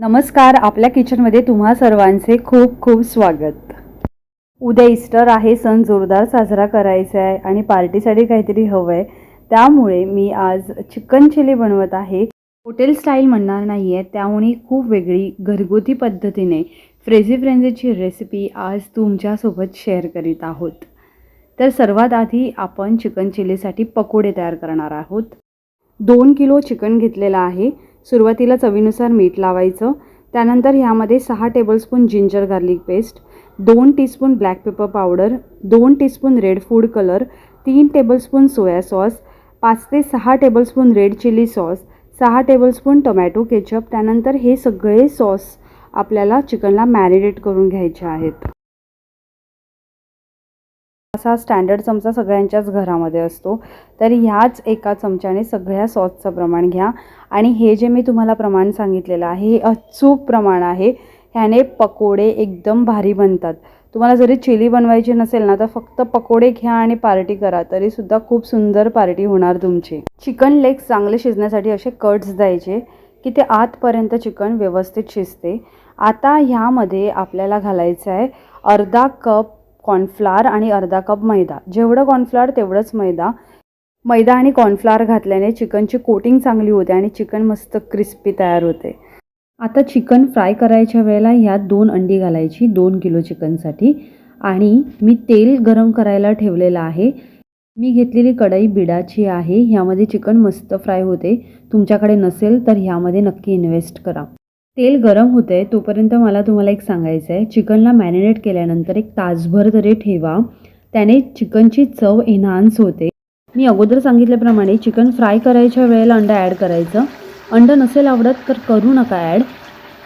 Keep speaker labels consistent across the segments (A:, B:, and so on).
A: नमस्कार आपल्या किचनमध्ये तुम्हा सर्वांचे खूप खूप स्वागत. उद्या इस्टर आहे सण जोरदार साजरा करायचा आहे आणि पार्टीसाठी काहीतरी हवं आहे त्यामुळे मी आज चिकन चिली बनवत आहे. हॉटेल स्टाईल म्हणणार नाही आहे त्यामुळे खूप वेगळी घरगुती पद्धतीने फ्रेझी फ्रेंझीची रेसिपी आज तुमच्यासोबत शेअर करीत आहोत. तर सर्वात आधी आपण चिकन चिलीसाठी पकोडे तयार करणार आहोत. दोन किलो चिकन घेतलेलं आहे. सुरुवातीला चवीनुसार मीठ लावायचं. त्यानंतर ह्यामध्ये सहा टेबलस्पून जिंजर गार्लिक पेस्ट दोन टीस्पून ब्लॅक पेपर पावडर दोन टीस्पून रेड फूड कलर तीन टेबलस्पून सोया सॉस पाच ते सहा टेबलस्पून रेड चिली सॉस सहा टेबलस्पून टोमॅटो केचप त्यानंतर हे सगळे सॉस आपल्याला चिकनला मॅरिनेट करून घ्यायचे आहेत. असा स्टँडर्ड चमचा सगळ्यांच्याच घरामध्ये असतो. तर ह्याच एका चमच्याने सगळ्या सॉसचं प्रमाण घ्या. आणि हे जे मी तुम्हाला प्रमाण सांगितलेलं आहे हे अचूक प्रमाण आहे. ह्याने पकोडे एकदम भारी बनतात. तुम्हाला जरी चिली बनवायची नसेल ना तर फक्त पकोडे घ्या आणि पार्टी करा. तरीसुद्धा खूप सुंदर पार्टी होणार तुमची. चिकन लेग्स चांगले शिजण्यासाठी असे कट्स द्यायचे की ते आतपर्यंत चिकन व्यवस्थित शिजते. आता ह्यामध्ये आपल्याला घालायचं आहे अर्धा कप कॉर्नफ्लार आणि अर्धा कप मैदा. जेवढं कॉर्नफ्लार तेवढंच मैदा. मैदा आणि कॉर्नफ्लार घातल्याने चिकनची कोटिंग चांगली होते आणि चिकन मस्त क्रिस्पी तयार होते. आता चिकन फ्राय करायच्या वेळेला ह्यात दोन अंडी घालायची दोन किलो चिकनसाठी. आणि मी तेल गरम करायला ठेवलेलं आहे. मी घेतलेली कढई बिडाची आहे. ह्यामध्ये चिकन मस्त फ्राय होते. तुमच्याकडे नसेल तर ह्यामध्ये नक्की इन्व्हेस्ट करा. तेल गरम होतं आहे तोपर्यंत मला तुम्हाला एक सांगायचं आहे चिकनला मॅरिनेट केल्यानंतर एक तासभर तरी ठेवा. त्याने चिकनची चव एन्हान्स होते. मी अगोदर सांगितल्याप्रमाणे चिकन फ्राय करायच्या वेळेला अंडं ॲड करायचं. अंडं नसेल आवडत तर करू नका ॲड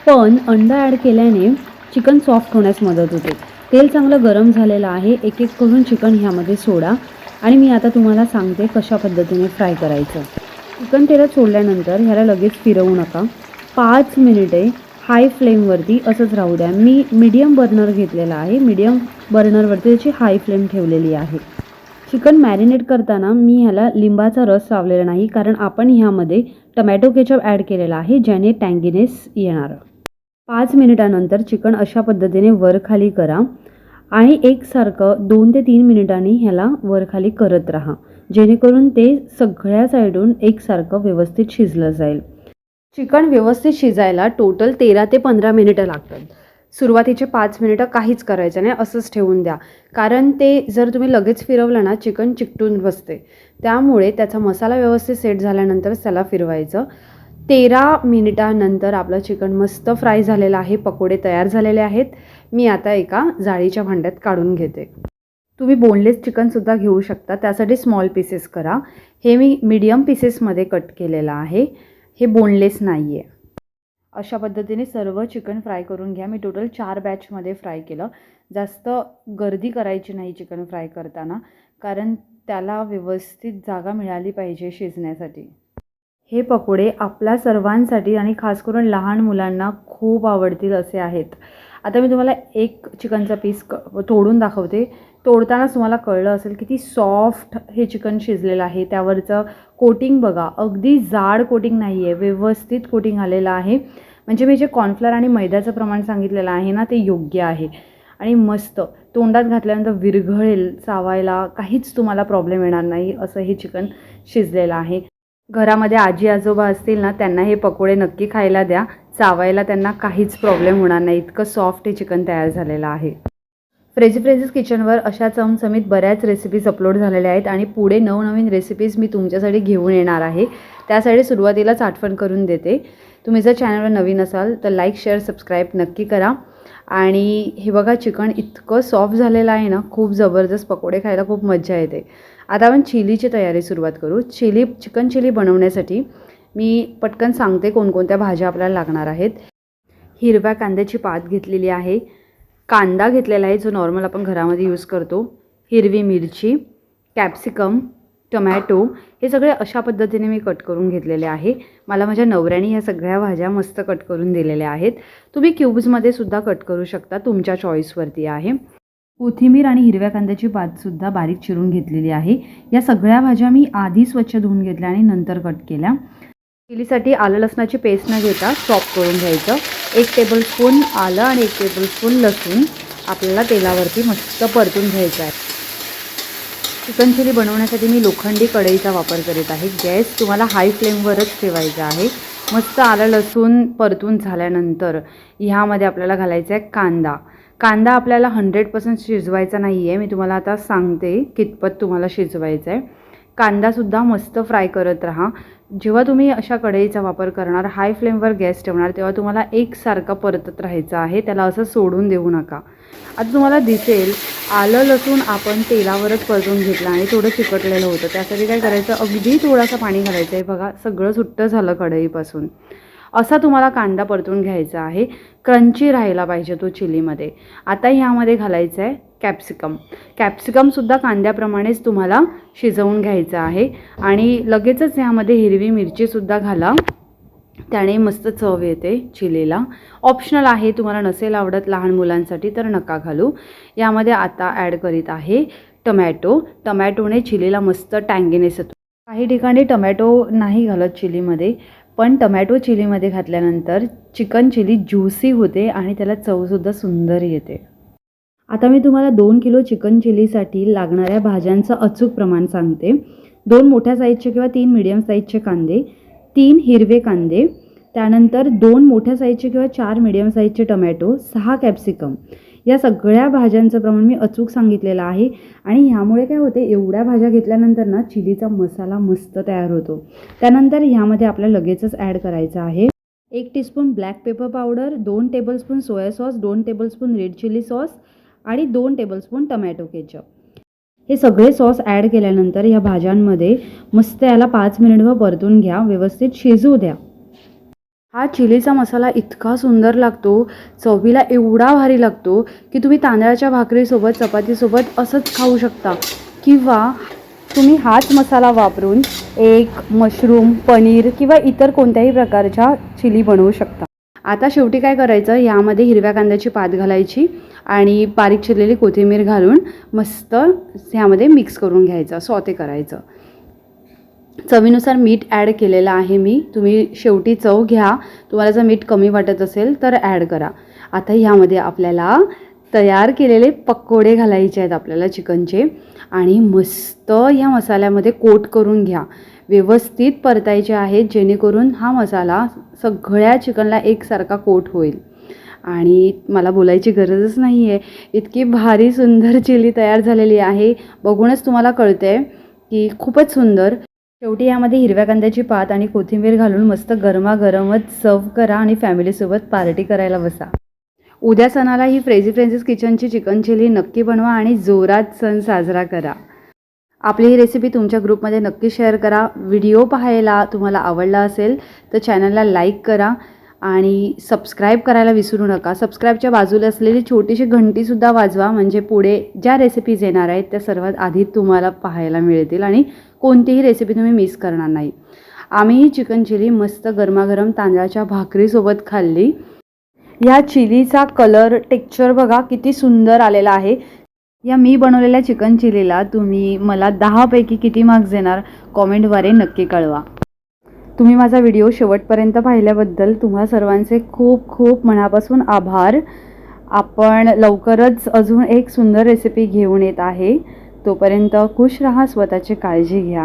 A: पण अंडं ॲड केल्याने चिकन सॉफ्ट होण्यास मदत होते. तेल चांगलं गरम झालेलं आहे. एक एक करून चिकन ह्यामध्ये सोडा. आणि मी आता तुम्हाला सांगते कशा पद्धतीने फ्राय करायचं. चिकन तेलात सोडल्यानंतर ह्याला लगेच फिरवू नका. पाच मिनिटे हाय फ्लेमवरती असंच राहू द्या. मी मीडियम बर्नर घेतलेला आहे. मीडियम बर्नरवरती त्याची हाय फ्लेम ठेवलेली आहे. चिकन मॅरिनेट करताना मी ह्याला लिंबाचा रस लावलेला नाही कारण आपण ह्यामध्ये टमॅटो केचप ॲड केलेला आहे ज्याने टँगिनेस येणार. पाच मिनिटानंतर चिकन अशा पद्धतीने वरखाली करा आणि एकसारखं दोन ते तीन मिनिटांनी ह्याला वरखाली करत राहा. जेणेकरून ते सगळ्या साईडून एकसारखं व्यवस्थित शिजलं जाईल. चिकन व्यवस्थित शिजायला टोटल तेरा ते पंधरा मिनिटं लागतात. सुरुवातीचे पाच मिनिटं काहीच करायचं नाही असंच ठेवून द्या. कारण ते जर तुम्ही लगेच फिरवलं ना चिकन चिकटून बसते. त्यामुळे त्याचा मसाला व्यवस्थित सेट झाल्यानंतरच त्याला फिरवायचं. तेरा मिनिटानंतर आपलं चिकन मस्त फ्राय झालेलं आहे पकोडे तयार झालेले आहेत. मी आता एका जाळीच्या भांड्यात काढून घेते. तुम्ही बोनलेस चिकनसुद्धा घेऊ शकता. त्यासाठी स्मॉल पीसेस करा. हे मी मीडियम पीसेसमध्ये कट केलेलं आहे. हे बोनलेस नाही आहे अशा पद्धतीने सर्व चिकन फ्राय करून घ्या. मी टोटल चार बॅचमध्ये फ्राय केलं. जास्त गर्दी करायची नाही चिकन फ्राय करताना कारण त्याला व्यवस्थित जागा मिळाली पाहिजे शिजण्यासाठी. हे पकोडे आपल्या सर्वांसाठी आणि खास करून लहान मुलांना खूप आवडतील असे आहेत. आता मी तुम्हाला एक चिकनचा पीस क तोडून दाखवते. तोडतानाच तुम्हाला कळलं असेल किती सॉफ्ट हे चिकन शिजलेलं आहे. त्यावरचं कोटिंग बघा अगदी जाड कोटिंग नाही आहे व्यवस्थित कोटिंग आलेलं आहे. म्हणजे मी जे कॉर्नफ्लॉर आणि मैद्याचं प्रमाण सांगितलेलं आहे ना ते योग्य आहे. आणि मस्त तोंडात घातल्यानंतर विरघळेल चावायला काहीच तुम्हाला प्रॉब्लेम येणार नाही असं हे चिकन शिजलेलं आहे. घरामध्ये आजी आजोबा असतील ना त्यांना हे पकोडे नक्की खायला द्या. चावायला त्यांना काहीच प्रॉब्लेम होणार नाही. इतकं सॉफ्ट हे चिकन तयार झालेलं आहे. फ्रेजी फ्रेझीज किचनवर अशा चमचमीत बऱ्याच रेसिपीज अपलोड झालेल्या आहेत आणि पुढे नवनवीन रेसिपीज मी तुमच्यासाठी घेऊन येणार आहे. त्यासाठी सुरुवातीलाच आठवण करून देते. तुम्ही जर चॅनलवर नवीन असाल तर लाईक शेअर सबस्क्राईब नक्की करा. आणि हे बघा चिकन इतकं सॉफ्ट झालेलं आहे ना खूप जबरदस्त पकोडे खायला खूप मज्जा येते. आता आपण चिलीची तयारी सुरुवात करू. चिली चिकन चिली बनवण्यासाठी मी पटकन सांगते कोणकोणत्या भाज्या आपल्याला लागणार आहेत. हिरव्या कांद्याची पात घेतलेली आहे. कांदा घेतलेला आहे जो नॉर्मल आपण घरामध्ये यूज करतो. हिरवी मिरची कॅप्सिकम टोमॅटो हे सगळे अशा पद्धतीने मी कट करून घेतलेले आहे. मला माझ्या नवऱ्याने ह्या सगळ्या भाज्या मस्त कट करून दिलेल्या आहेत. तुम्ही क्यूब्समध्ये सुद्धा कट करू शकता तुमच्या चॉईसवरती आहे. कोथिंबीर आणि हिरव्या कांद्याची पातसुद्धा बारीक चिरून घेतलेली आहे. या सगळ्या भाज्या मी आधी स्वच्छ धुवून घेतल्या आणि नंतर कट केल्या. चिलीसाठी आलं लसणाची पेस्ट न घेता चॉप करून घ्यायचं. एक टेबलस्पून आलं आणि एक टेबलस्पून लसूण आपल्याला तेलावरती मस्त परतून घ्यायचं आहे. चिकन चिली बनवण्यासाठी मी लोखंडी कढईचा वापर करीत आहे. गॅस तुम्हाला हाय फ्लेमवरच ठेवायचा आहे. मस्त आलं लसूण परतून झाल्यानंतर ह्यामध्ये आपल्याला घालायचा आहे कांदा. कांदा आपल्याला हंड्रेड पर्सेंट शिजवायचा नाही आहे मी तुम्हाला आता सांगते कितपत तुम्हाला शिजवायचं आहे कांदासुद्धा मस्त फ्राय करत राहा. जेव्हा तुम्ही अशा कढईचा वापर करणार हाय फ्लेमवर गॅस ठेवणार तेव्हा तुम्हाला एकसारखं परतत राहायचं आहे. त्याला असं सोडून देऊ नका. आता तुम्हाला दिसेल आलं लसूण आपण तेलावरच परतून घेतलं आणि थोडं चिकटलेलं होतं. त्यासाठी काय करायचं अगदी थोडासा पाणी घालायचं आहे. बघा सगळं सुट्टं झालं कढईपासून. असा तुम्हाला कांदा परतून घ्यायचा आहे. क्रंची राहायला पाहिजे तो चिलीमध्ये आता ह्यामध्ये घालायचं आहे कॅप्सिकम. कॅप्सिकमसुद्धा कांद्याप्रमाणेच तुम्हाला शिजवून घ्यायचं आहे. आणि लगेचच ह्यामध्ये हिरवी मिरचीसुद्धा घाला. त्याने मस्त चव येते चिलीला. ऑप्शनल आहे तुम्हाला नसेल आवडत लहान मुलांसाठी तर नका घालू. यामध्ये आता ॲड करीत आहे टमॅटो. टमॅटोने चिलीला मस्त टँगीनेस येतो. काही ठिकाणी टमॅटो नाही घालत चिलीमध्ये पण टमॅटो चिलीमध्ये घातल्यानंतर चिकन चिली ज्युसी होते आणि त्याला चवसुद्धा सुंदर येते. आता मी तुम्हाला दोन किलो चिकन चिलीसाठी लागणाऱ्या भाज्यांचं अचूक प्रमाण सांगते. दोन मोठ्या साईजचे किंवा तीन मिडियम साईजचे कांदे तीन हिरवे कांदे त्यानंतर दोन मोठ्या साईजचे किंवा चार मिडियम साईजचे टमॅटो सहा कॅप्सिकम या सगळ्या भाज्यांचं प्रमाण मी अचूक सांगितलेलं आहे आणि ह्यामुळे काय होते एवढ्या भाज्या घेतल्यानंतर ना चिलीचा मसाला मस्त तयार होतो. त्यानंतर ह्यामध्ये आपल्याला लगेचच ॲड करायचं आहे. एक टीस्पून ब्लॅक पेपर पावडर दोन टेबलस्पून सोया सॉस दोन टेबलस्पून रेड चिली सॉस आणि दोन टेबलस्पून टमॅटो केचप हे सगळे सॉस ॲड केल्यानंतर ह्या भाज्यांमध्ये मस्त याला पाच मिनिटभर परतून घ्या. व्यवस्थित शिजू द्या. हा चिलीचा मसाला इतका सुंदर लागतो. चवीला एवढा भारी लागतो की तुम्ही तांदळाच्या भाकरीसोबत चपातीसोबत असंच खाऊ शकता. किंवा तुम्ही हाच मसाला वापरून एक मशरूम पनीर किंवा इतर कोणत्याही प्रकारच्या चिली बनवू शकता. आता शेवटी काय करायचं? यामध्ये हिरव्या कांद्याची पात घालायची आणि बारीक चिरलेली कोथिंबीर घालून मस्त ह्यामध्ये मिक्स करून घ्यायचं. सॉते करायचं. चवीनुसार मीठ ॲड केलेलं आहे मी. तुम्ही शेवटी चव घ्या. तुम्हाला जर मीठ कमी वाटत असेल तर ॲड करा. आता ह्यामध्ये आपल्याला तयार केलेले पकोडे घालायचे आहेत आपल्याला चिकनचे. आणि मस्त ह्या मसाल्यामध्ये कोट करून घ्या. व्यवस्थित परतायचे आहेत जेणेकरून हा मसाला सगळ्या चिकनला एकसारखा कोट होईल. आणि मला बोलायची गरजच नाही आहे इतकी भारी सुंदर चिली तयार झालेली आहे. बघूनच तुम्हाला कळते की खूपच सुंदर. शेवटी यामध्ये हिरव्या कांद्याची पात आणि कोथिंबीर घालून मस्त गरमागरमच सर्व करा आणि फॅमिलीसोबत पार्टी करायला बसा. उद्या सणाला ही फ्रेझी फ्रेंझीस किचनची चिकन चिली नक्की बनवा आणि जोरात सण साजरा करा. आपली ही रेसिपी तुमच्या ग्रुपमध्ये नक्की शेअर करा. व्हिडिओ पाहायला तुम्हाला आवडला असेल तर चॅनलला लाईक करा आणि सबस्क्राईब करायला विसरू नका. सबस्क्राईबच्या बाजूला असलेली छोटीशी घंटीसुद्धा वाजवा म्हणजे पुढे ज्या रेसिपीज येणार आहेत त्या सर्वात आधी तुम्हाला पाहायला मिळतील आणि कोणतीही रेसिपी तुम्ही मिस करणार नाही. आम्ही ही चिकन चिली मस्त गरमागरम तांदळाच्या भाकरीसोबत खाल्ली. ह्या चिलीचा कलर टेक्चर बघा किती सुंदर आलेला आहे. या मी बनवलेल्या चिकन चिलीला तुम्ही मला दहापैकी किती मार्क्स देणार कॉमेंटद्वारे नक्की कळवा. तुम्ही माझा व्हिडिओ शेवटपर्यंत पाहिल्याबद्दल तुम्हा सर्वांचे खूप खूप मनापासून आभार. आपण लवकरच अजून एक सुंदर रेसिपी घेऊन येत आहे. तोपर्यंत खुश रहा स्वतःची काळजी घ्या.